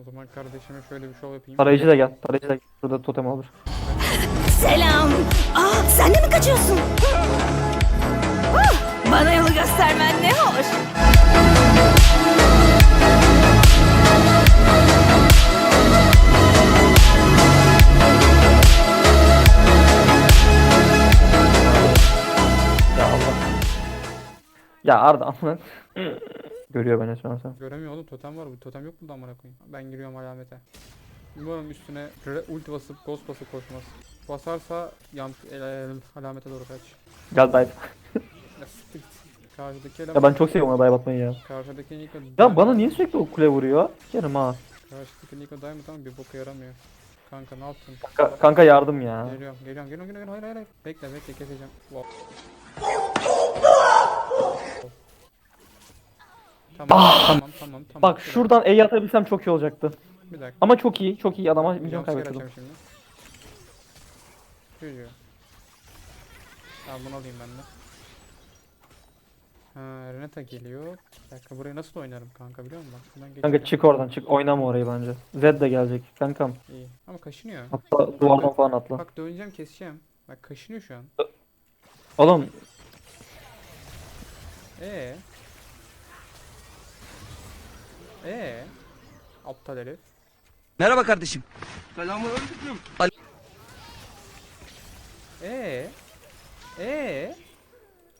O zaman kardeşime şöyle bir şov yapayım. Tarayıcı da gel. Tarayıcı da gel. Şurada totem olur. Selam. Aa, sen de mi kaçıyorsun? Ah, bana yolu göstermen ne hoş. Ya Allah. Ya Arda amına. Görüyor beni şu an sen. Göremiyor oğlum totem var. Bu totem yok burada amına koyayım. Ben giriyorum alamete. Umarım üstüne ulti basıp ghost basıp koşmaz. Basarsa yan el- el- alamete doğru kaç. Gel dive. Ya. Karşıdaki Ya eleman. ben çok seviyorum ona dive atmayı ya. Karşıdaki Niko. Ya bana niye sürekli o kule vuruyor? Sikerim ha. Karşıdaki Niko Diamond ama bir boka yaramıyor. Kanka ne yaptın? Ka- kanka yardım ya. Geliyorum, geliyorum, geliyorum, geliyorum. Hayır, hayır, hayır. Bekle, bekle, keseceğim. Wow. Tamam, tamam, tamam, tamam. Ah! Bak dakika, şuradan E atabilsem çok iyi olacaktı. Bir dakika. Ama çok iyi. Çok iyi adama milyon Jumpscare kaybettirdim. açacağım şimdi. Çocuğu. Tamam bunu alayım ben de. Ha, Renata geliyor. Bir dakika burayı nasıl oynarım kanka biliyor musun? Bak şuradan Kanka geçeceğim. çık oradan çık. Oynama orayı bence. Zed de gelecek. Kankam. İyi. Ama kaşınıyor. Hatta duvardan falan atla. Bak döneceğim keseceğim. Bak kaşınıyor şu an. Oğlum Ee. Ee. Aptal herif. Merhaba kardeşim. Ee. Ee.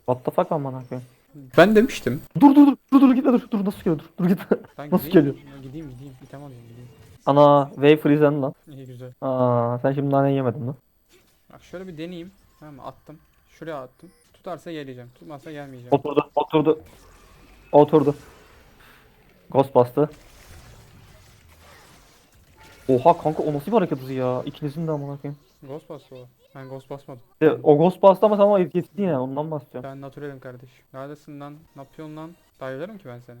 what the fuck amına koyayım. Ben demiştim. Dur dur dur dur dur gitme dur dur nasıl geliyor dur dur gitme. Ben Nasıl gideyim, geliyor? Gideyim gideyim. İtem alayım gideyim. Ana wave freezen lan. İyi güzel. Aa sen şimdi nane yemedin lan. Bak şöyle bir deneyeyim. Tamam mı? Attım. Şuraya attım. Tutarsa geleceğim. Tutmazsa gelmeyeceğim. Oturdu oturdu. Oturdu. Ghost bastı. Oha kanka o nasıl bir hareket hızı ya? İkinizin de amına koyayım. Ghost bastı o. Ben ghost basmadım. De, o ghost bastı ama ama yetkin ya ondan bahsediyorum. Ben naturalim kardeş. Neredesin lan? Ne yapıyorsun lan? Dayılarım ki ben seni.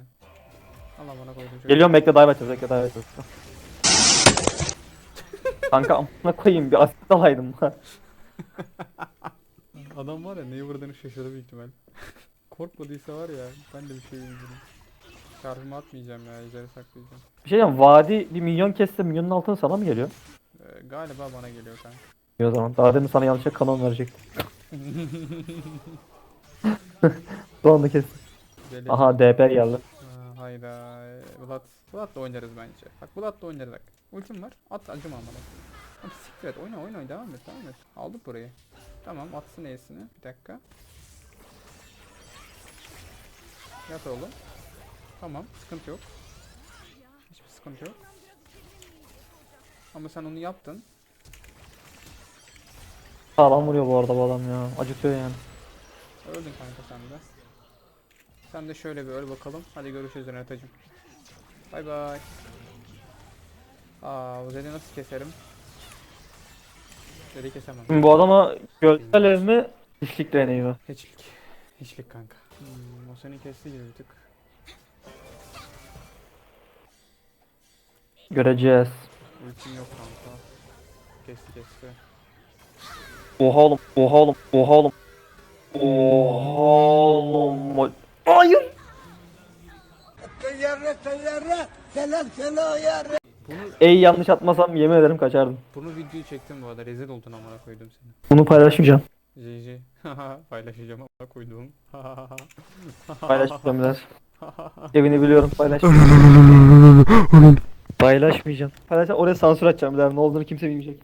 Allah bana koydum. çocuk. Geliyorum bekle dive atacağız bekle dive atacağız. kanka amına koyayım bir asit alaydım. Adam var ya neyi vurduğunu şaşırdı büyük ihtimal. Korkmadıysa var ya ben de bir şey bilmiyorum. Şarjımı atmayacağım ya ileri saklayacağım. bir şey diyeceğim vadi bir milyon kesse milyonun altını sana mı geliyor? Ee, galiba bana geliyor kanka. İyi o zaman daha demin sana yanlışlıkla kanon verecektim. Son anda kes. Deli. Aha DP geldi. Ha, hayda. Vlad. Vlad'la oynarız bence. Bak Vlad'la oynarız bak. Ultim var. At acıma bana. Abi siktir et. Oyna oyna. Devam et. Devam et. Aldık burayı. Tamam atsın E'sini. Bir dakika. Yat oğlum. Tamam. Sıkıntı yok. Hiçbir sıkıntı yok. Ama sen onu yaptın. Sağlam vuruyor bu arada bu adam ya. Acıtıyor yani. Öldün kanka sen de. Sen de şöyle bir öl bakalım. Hadi görüşürüz Renatacığım. Bay bay. Aa o Zed'i nasıl keserim? Zed'i kesemem. Şimdi bu adama görsel ev mi? Dişlik deneyi Hiçlik. Hiçlik kanka. Hmm, o seni kesti gibi bir tık. Göreceğiz. Ultim yok kanka. Kesti kesti. Oha oğlum. Oha oğlum. Oha oğlum. Oha oğlum. Hayır. Bunu Ey yanlış atmasam yemin ederim kaçardım. bunu videoyu çektim bu arada. Rezil oldun amına koydum seni. Bunu paylaşmayacağım. GG. Paylaşacağım amına koydum. Paylaşmayacağım biraz. Evini biliyorum paylaş. Paylaşmayacağım. Paylaşacağım oraya sansür açacağım bir daha ne olduğunu kimse bilmeyecek.